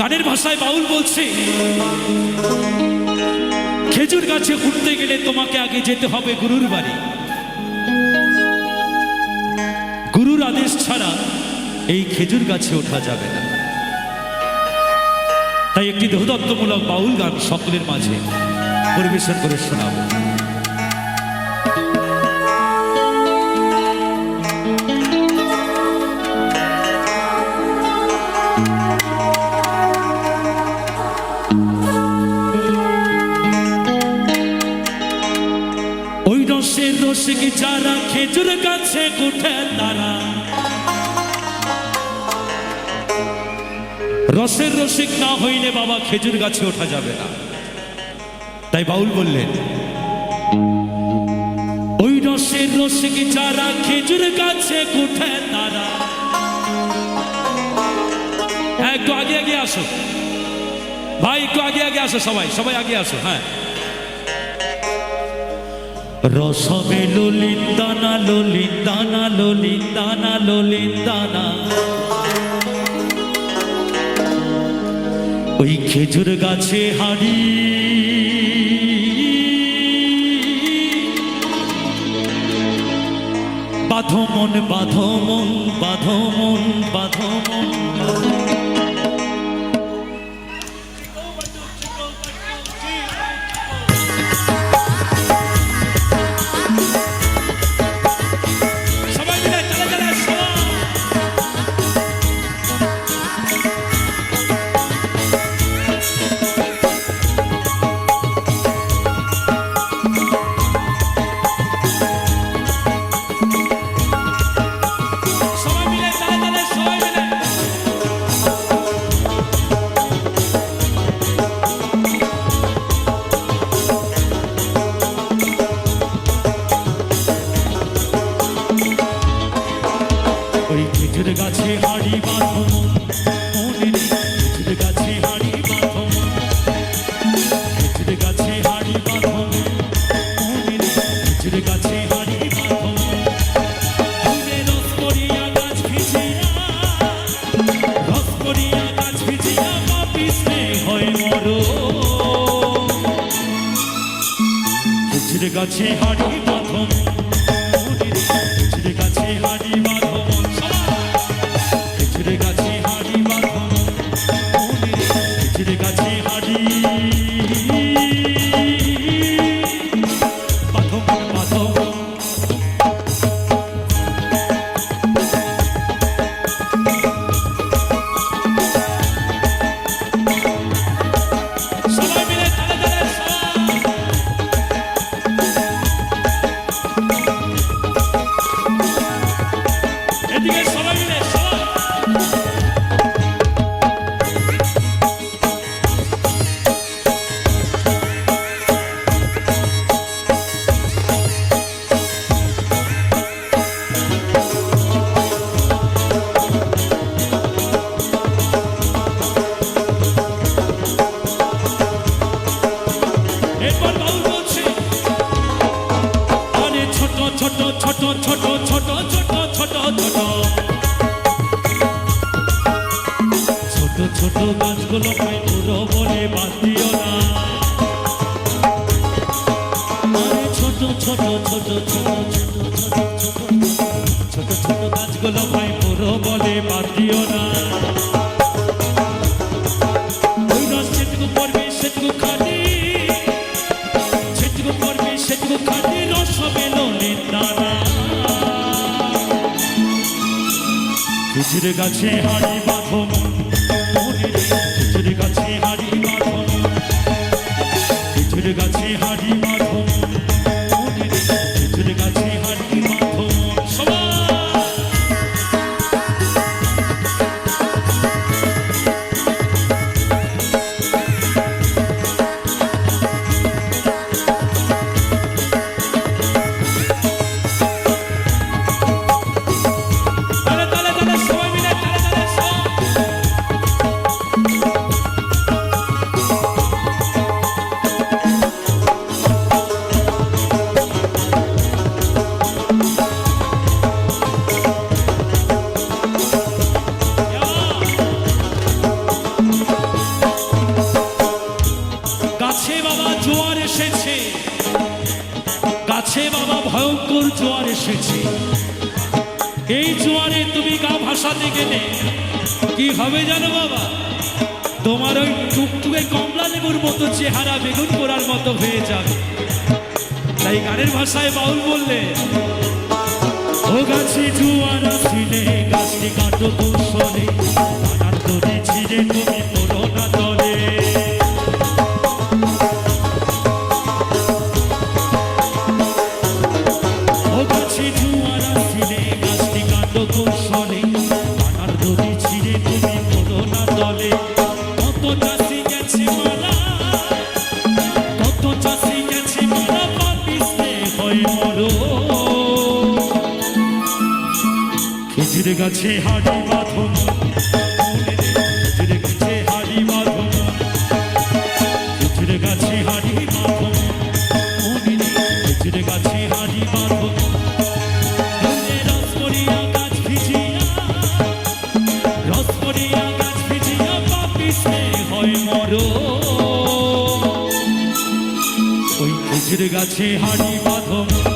গানের ভাষায় বাউল বলছে, খেজুর গাছে উঠতে গেলে তোমাকে আগে যেতে হবে গুরুর বাড়ি। গুরুর আদেশ ছাড়া এই খেজুর গাছে ওঠা যাবে না। তাই একটি দেহদত্তমূলক বাউল গান সকলের মাঝে পরিবেশন করে শোনাবো। খেজুর গাছে উঠে তারা। রসের রসিক না হইলে বাবা খেজুর গাছে ওঠা যাবে না। তাই বাউল বললেন, ওই রসের রসিক যারা খেজুর গাছে উঠে তারা। একটু আগে আগে আসো। ভাই, একটু আগে আগে আসো সবাই সবাই আগে আসো হ্যাঁ। রসবে ললিত দানা ললিত দানা ললিত দানা ললিত দানা ওই খেজুর গাছে হাড়ি বাধমন বাধমন বাধমন বাধমন গাছে হাড়ি বাঁধো ছোট ছোট ছোট ছোট ছোট ছোট। ছোট ছোট গাছগুলো পুরো বলে বাদ না। ছোট ছোট ছোট ছোট ছোট গাছগুলো খাই পুরো বলে বাদ না। সেটুকু খালি রস হবে খিচুড়ি গাছে হাড়ি মাখন। খিচুড়ি গাছে হাড়ি মাখন। খিচুড়ি গাছে হাড়ি এসেছে। এই জোয়ারে তুমি গা ভাসাতে গেলে কি হবে জানো বাবা? তোমার ওই টুকটুকে কমলা লেবুর মতো চেহারা বেগুন করার মতো হয়ে যাবে। তাই গানের ভাষায় বাউল বললে, ও গাছে জোয়ার আসিলে গাছটি কাটো কৌশলে খেজুর গাছে হাড়ি বাঁধন। খেজুর গাছে হাড়ি বাঁধন। খেজুর গাছে হাড়ি বাঁধন। খেজুর গাছে হাড়ি করিয়া গাছ ভিজিয়া, রস